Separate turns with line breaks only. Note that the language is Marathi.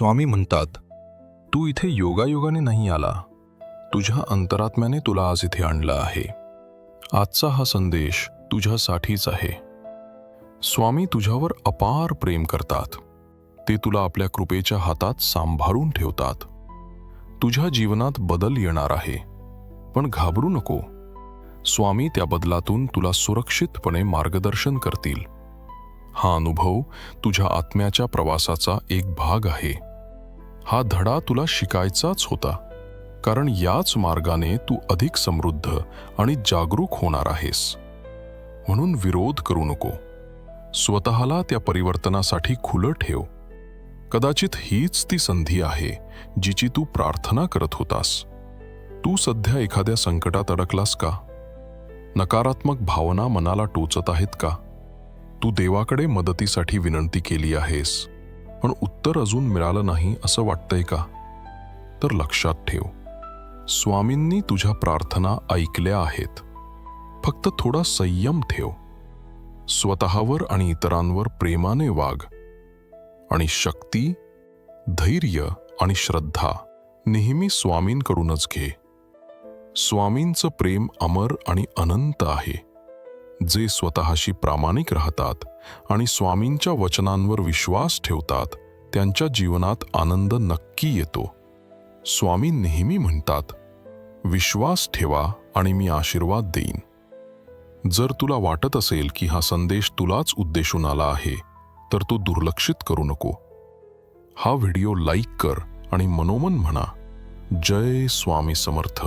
स्वामी म्हणतात तू इथे योगायोगाने नाही आला. तुझ्या अंतरात्म्याने तुला आज इथे आणलं आहे. आजचा हा संदेश तुझ्यासाठीच आहे. स्वामी तुझ्यावर अपार प्रेम करतात. ते तुला आपल्या कृपेच्या हातात सांभाळून ठेवतात. तुझ्या जीवनात बदल येणार आहे. पण घाबरू नको. स्वामी त्या बदलातून तुला सुरक्षितपणे मार्गदर्शन करतील. हा अनुभव तुझ्या आत्म्याच्या प्रवासाचा एक भाग आहे. हा धडा तुला शिकायचाच होता. कारण याच मार्गाने तू अधिक समृद्ध आणि जागरूक होणार आहेस. म्हणून विरोध करू नको. स्वतःला त्या परिवर्तनासाठी खुलं ठेव. कदाचित हीच ती संधी आहे जिची तू प्रार्थना करत होतास. तू सध्या एखाद्या संकटात अडकलास का? नकारात्मक भावना मनाला टोचत आहेत का? तू देवाकडे मदतीसाठी विनंती केली आहेस. पण उत्तर अजून मिळालं नाही असं वाटतंय का? तर लक्षात ठेव. स्वामींनी तुझ्या प्रार्थना ऐकल्या आहेत. फक्त थोडा संयम ठेव. स्वतःवर आणि इतरांवर प्रेमाने वाग. आणि शक्ती धैर्य आणि श्रद्धा नेहमी स्वामींकडूनच घे. स्वामींचं प्रेम अमर आणि अनंत आहे. जे स्वतःशी प्रामाणिक राहतात आणि स्वामींच्या वचनांवर विश्वास ठेवतात त्यांच्या जीवनात आनंद नक्की येतो. स्वामी नेहमी म्हणतात विश्वास ठेवा आणि मी आशीर्वाद देईन. जर तुला वाटत असेल की हा संदेश तुलाच उद्देशून आला आहे तर तो दुर्लक्षित करू नको. हा व्हिडिओ लाईक कर आणि मनोमन म्हणा. जय स्वामी समर्थ.